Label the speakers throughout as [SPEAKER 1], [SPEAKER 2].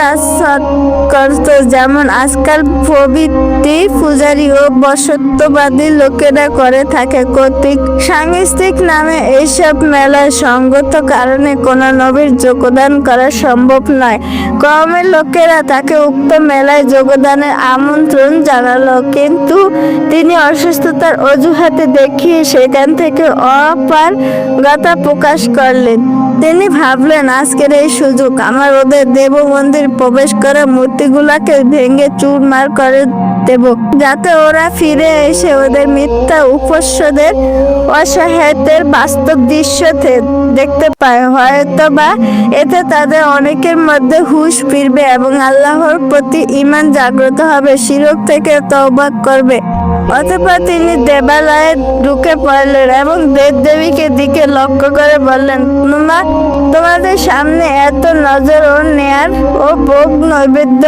[SPEAKER 1] কাজ করত। যেমন আজকাল প্রবৃত্তি পূজারী ও বসত্যবাদী লোকেরা করে থাকে। কর্তৃক সাংস্কৃতিক নামে এইসব মেলায় সঙ্গত কারণে কোনো নবীর যোগদান করা সম্ভব নয়। কমের লোকেরা তাকে উক্ত মেলায় যোগদানের আমন্ত্রণ জানালো। কিন্তু তিনি অসুস্থতার অজুহাতে দেখিয়ে সেখান থেকে অপারগতা প্রকাশ করলেন। তিনি ভাবলেন, আজকের এই সুযোগ আমার ওদের দেব মন্দির প্রবেশ করে মূর্তিগুলাকে ভেঙে চুরমার করে দেব, যাতে ওরা ফিরে এসে ওদের মিথ্যা উপস্যদের অসহায়তের বাস্তব দৃশ্য দেখতে পায়। হয়তো বা এতে তাদের অনেকের মধ্যে হুঁশ ফিরবে এবং আল্লাহর প্রতি ইমান জাগ্রত হবে, শিরক থেকে তওবা করবে। অথবা তিনি দেবালয়ে ঢুকে পড়লেন এবং দেব দেবীকে দিকে লক্ষ্য করে বললেন তোমার তোমাদের সামনে এত নজর ও নেয়ার ও ভোগ নৈবেদ্য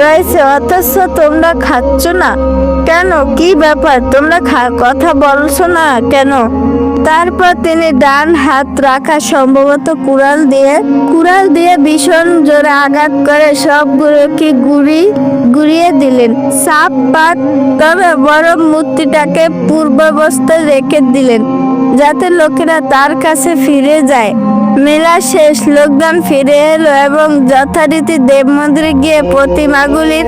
[SPEAKER 1] রয়েছে, অথচ তোমরা খাচ্ছ না। কেন? কি ব্যাপার? তোমরা কথা বলছো না কেন? তারপর তিনি ডান হাত রাখা সম্ভবত কুড়াল দিয়ে কুড়াল দিয়ে ভীষণ জোরে আঘাত করে সবগুলোকে গুড়ি, গুড়িয়ে দিলেন। সাপ পাত, তবে বড় মূর্তিটাকে পূর্বাবস্থায় রেখে দিলেন, যাতে লোকেরা তার কাছে ফিরে যায়। মেলা শেষ লোকজন ফিরে এলো এবং যথারীতি দেব মন্দিরে গিয়ে প্রতিমাগুলির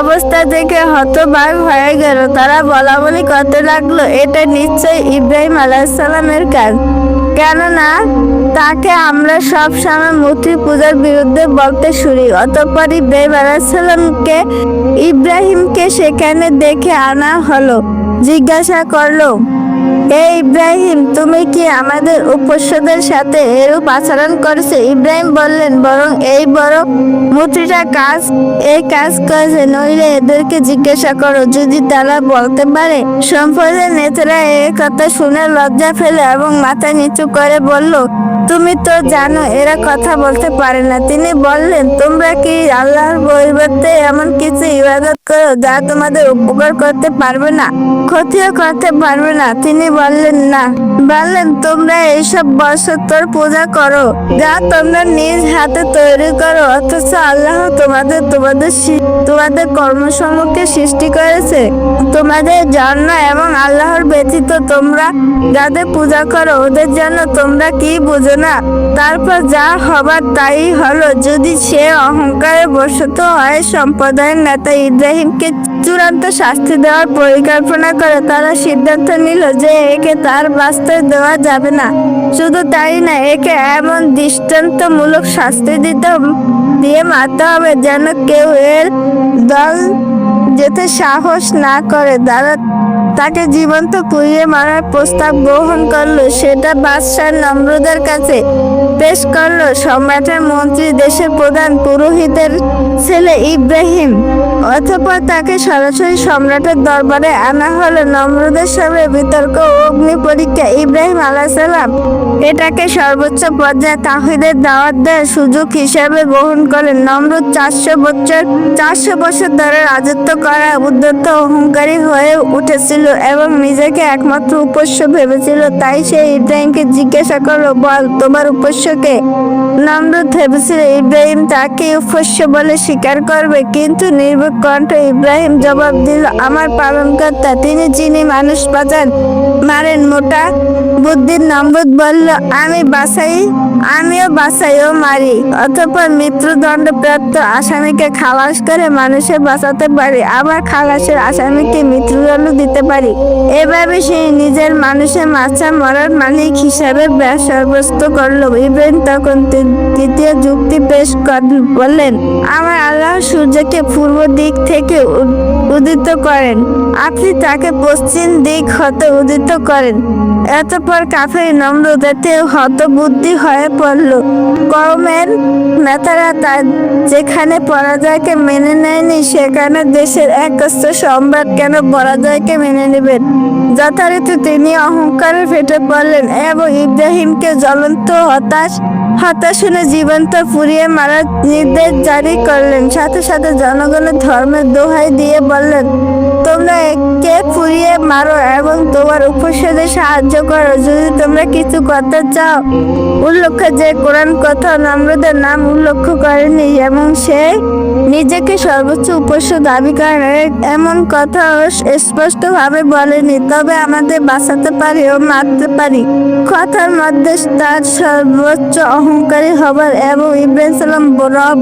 [SPEAKER 1] অবস্থা দেখে হতবাক হয়ে গেল। তারা বলা বলি করতে লাগল, এটা নিশ্চয়ই ইব্রাহিম আলাহিসাল্লামের কাজ। কেননা তাকে আমরা সব সময় মূর্তি পূজার বিরুদ্ধে বলতে শুনি। অতঃপর ইব্রাহিম আলাহিসাল্লামকে ইব্রাহিমকে সেখানে দেখে আনা হলো, জিজ্ঞাসা করল এই ইব্রাহিম, তুমি কি আমাদের উপস্যদের সাথে এরূপ আচরণ করেছে? ইব্রাহিম বললেন, বরং এই বড় মূর্তিটা কাজ, এই কাজ করেছে। নইলে এদেরকে জিজ্ঞাসা করো। যদি তারা বলতে পারে সম্পদের নেতারা এই কথা শুনে লজ্জা ফেলে এবং মাথা নিচু করে বলল তুমি তো জানো, এরা কথা বলতে পারে না। তিনি বললেন, তোমরা কি আল্লাহর পরিবর্তে এমন কিছু ইবাদত করো যা তোমাদের উপকার করতে পারবে না? ক্ষতিও করতে পারবে না। তিনি বললেন, না। বললেন, তোমরা এইসব বছর পূজা করো, যা তোমরা নিজ হাতে তৈরি করো, অথচ আল্লাহ তোমাদের তোমাদের তোমাদের কর্মসমূহকে সৃষ্টি করেছে। তোমাদের জন্য এবং আল্লাহর ব্যতীত তোমরা যাদের পূজা করো, ওদের জন্য তোমরা কি বুঝো না। তারপর যা হবার তাই হলো। যদি সে অহংকারে বশত হয় সম্প্রদায়ের নেতা ইব্রাহিমকে চূড়ান্ত শাস্তি দেওয়ার পরিকল্পনা করে, তারা সিদ্ধান্ত নিল যে একে তার বাস্তবে দেওয়া যাবে না। শুধু তাই না, একে এমন দৃষ্টান্তমূলক শাস্তি দিতে, দিয়ে মারতে হবে যেন কেউ এর দল যেতে সাহস না করে তারা তাকে জীবন্ত পুড়িয়ে মারার প্রস্তাব গ্রহণ করল। সেটা বাদশাহ নম্রদের কাছে পেশ করল সম্রাটের মন্ত্রী দেশের প্রধান পুরোহিতের ছেলে ইব্রাহিম। অথবা তাকে সরাসরি সম্রাটের দরবারে আনা হলো। নমরুদের সঙ্গে বিতর্ক অগ্নি পরীক্ষা। ইব্রাহিম আলাহিসাল্লাম এটাকে সর্বোচ্চ পর্যায়ে তাহিদের দাওয়াত দেওয়ার সুযোগ হিসেবে গ্রহণ করেন। নমরুদ চারশো বছর চারশো বছর ধরে রাজত্ব করা উদ্যত অহংকারী হয়ে উঠেছিল এবং নিজেকে একমাত্র উপস্য ভেবেছিল। তাই সে ইব্রাহিমকে জিজ্ঞাসা করল, বল, তোমার উপস্যকে নমরুদ ভেবেছিল ইব্রাহিম তাকে উপস্য বলে স্বীকার করবে, কিন্তু নির্ভীক কণ্ঠ ইব্রাহিম জবাব দিল, আমার পালনকর্তা, তিনি যিনি মানুষ বাঁচান, মারেন মোটা বুদ্ধির নমরুদ বলল, আমি বাসাই আমিও বাসাই ও মারি অথবা মৃত্যুদণ্ডপ্রাপ্ত আসামিকে খালাস করে মানুষের বাঁচাতে পারি, আবার খালাসের আসামিকে মৃত্যুদণ্ড দিতে পারি। এভাবে সে নিজের মানুষের মাছা মরার মালিক হিসাবে সাব্যস্ত করল। ইব্রাহিম তখন তৃতীয় যুক্তি পেশ বললেন, আমার আল্লাহ সূর্যকে পূর্ব দিক থেকে উদিত করেন। আপনি তাকে পশ্চিম দিক হতে উদিত করেন। এতপর কাফের নমরুদ এতে হতবুদ্ধি হয়ে পড়ল। কমের নেতারা তার যেখানে পরাজয়কে মেনে নেয়নি, সেখানে দেশের একস্ত সম্রাট কেন পরাজয়কে মেনে নেবেন? যথারীতি তিনি অহংকারে ফেটে পড়লেন এবং ইব্রাহিমকে জ্বলন্ত হতাশ হতাশ শুনে জীবন্ত পুড়িয়ে মারার নির্দেশ জারি করলেন। সাথে সাথে জনগণের ধর্মের দোহাই দিয়ে বললেন তোমরা একে ফুরিয়ে মারো এবং তোমার উপসদে সাহায্য করো। যদি তোমরা কিছু করতে চাও উল্লেখ যে কোরআন কথা নম্রদের নাম উল্লেখ করেনি এবং সে নিজেকে সর্বোচ্চ উপস্য দাবি করে। এমন কথা স্পষ্টভাবে বলেনি, তবে আমাদের বাঁচাতে পারি ও মারতে পারি। কথার মধ্যে তার সর্বোচ্চ অহংকারী হবার এবং ইব্রাহিম সালাম রব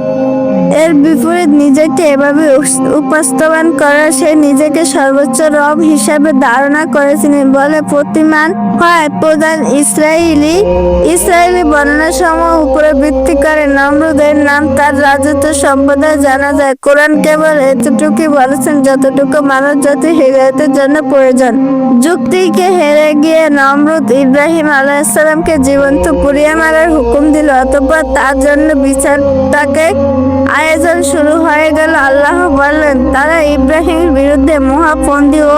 [SPEAKER 1] এর বিপরীত নিজেকে এভাবে উপস্থাপন করা সে নিজেকে সর্বোচ্চ রব হিসাবে ধারণা করেছিলেন বলে প্রতিমান হয় প্রধান ইসরায়েলি ইসরায়েলি বর্ণনা সমূহ উপরে ভিত্তি করে নমরুদের নাম তার রাজত্ব সম্প্রদায় জানা যায়। কোরআন কেবল এতটুকুই বলেছেন যতটুকু মানব জাতি হৃদয়তের জন্য প্রয়োজন। যুক্তিকে হেরে গিয়ে নমরুদ ইব্রাহিম আলাইসালামকে জীবন্ত পুড়িয়ে মারার হুকুম দিল, অতঃপর তার জন্য বিচার তাকে গেল আল্লাহ বললেন তারা ইব্রাহিমের বিরুদ্ধে মহাপন্থী ও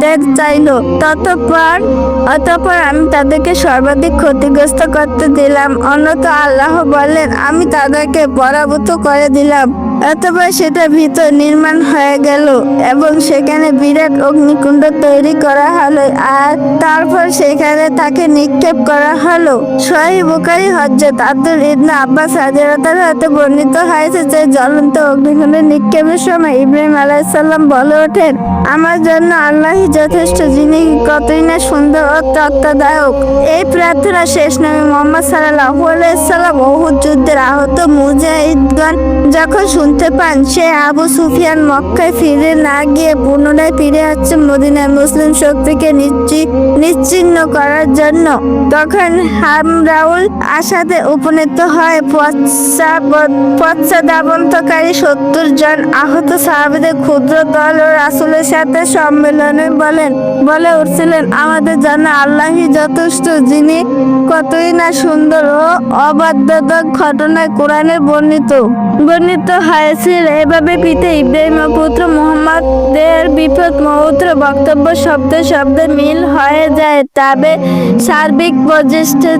[SPEAKER 1] আত্মের চাইল। ততপর, অতঃপর আমি তাদেরকে সর্বাধিক ক্ষতিগ্রস্ত করতে দিলাম। অন্যত আল্লাহ বলেন, আমি তাদেরকে পরাভূত করে দিলাম। অতঃপর সেটা ভিতর নির্মাণ হয়ে গেল এবং সেখানে বিরাট অগ্নিকুণ্ড তৈরি করা হলো আর তারপর সেখানে তাকে নিক্ষেপ করা হলো। সহি বুকারি হজরত আব্দুল ইবনা আব্বাস হাজিরাতার হাতে বর্ণিত হয়েছে যে, জ্বলন্ত অগ্নিকুণ্ডে নিক্ষেপের সময় ইব্রাহিম আলাইসাল্লাম বলে ওঠেন, আমার জন্য আল্লাহই যথেষ্ট, যিনি কতই না সুন্দর ও তত্ত্বদায়ক। এই প্রার্থনা শেষ নবী মোহাম্মদ সাল্লাহ আলাইসাল্লাম ওহুদ যুদ্ধের আহত মুজাহিদগণ যখন শুনতে পান, সে আবু সুফিয়ান মক্কায় ফিরে না গিয়ে পুনরায় ফিরে আসছে মদিনায় মুসলিম শক্তিকে নিশ্চি নিশ্চিহ্ন করার জন্য। তখন হামরাউল আসাদে উপনীত হয় পশ্চাদাবন্তকারী সত্তর জন আহত সাহাবিদের ক্ষুদ্র দল ও রাসুলের সাথে সম্মেলনে বলেন, বলে উঠছিলেন, আমাদের জন্য আল্লাহি যথেষ্ট, যিনি কতই না সুন্দর ও অবাধ্যত ঘটনায় কোরআনে বর্ণিত। বর্ণিত হয়েছিল এভাবে পিতা ইব্রাহিম ও পুত্র মোহাম্মদের বিপদ মৌত্র বক্তব্য শব্দে শব্দে মিল হয়ে যায়, তবে সার্বিক প্রচেষ্টা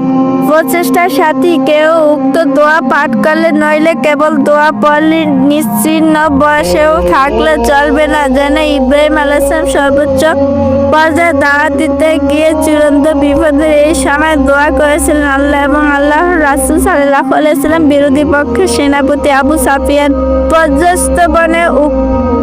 [SPEAKER 1] প্রচেষ্টার সাথে কেউ উক্ত দোয়া পাঠ করলে নইলে কেবল দোয়া পড়লে নিশ্চিন্ন বয়সেও থাকলে চলবে না। যেন ইব্রাহিম আলাইসলাম সর্বোচ্চ পর্যায়ে দাওয়া দিতে গিয়ে চূড়ান্ত বিপদের এই সময় দোয়া করেছিলেন আল্লাহ এবং আল্লাহ রাসুল সাল্লাহ আলাইসাল্লাম বিরোধী পক্ষের সেনাপতি আবু সাফিয়ান পর্যস্ত বনে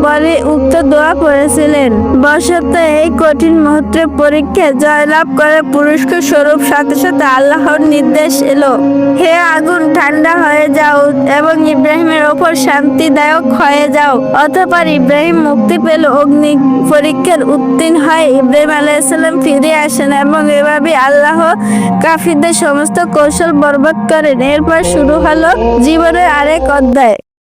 [SPEAKER 1] বলে উক্ত দোয়া করেছিলেন বশত এই কঠিন মুহূর্তে পরীক্ষায় জয়লাভ করে পুরস্কার স্বরূপ সাথে সাথে আল্লাহর নির্দেশ এলো। হে আগুন, ঠান্ডা হয়ে যাও এবং ইব্রাহিমের ওপর শান্তিদায়ক হয়ে যাও। অতপর ইব্রাহিম মুক্তি পেল। অগ্নি পরীক্ষার উত্তীর্ণ হয় ইব্রাহিম আলাইসাল্লাম ফিরে আসেন এবং এভাবে আল্লাহ কাফিরদের সমস্ত কৌশল বরবাদ করেন। এরপর শুরু হলো জীবনের আরেক অধ্যায়।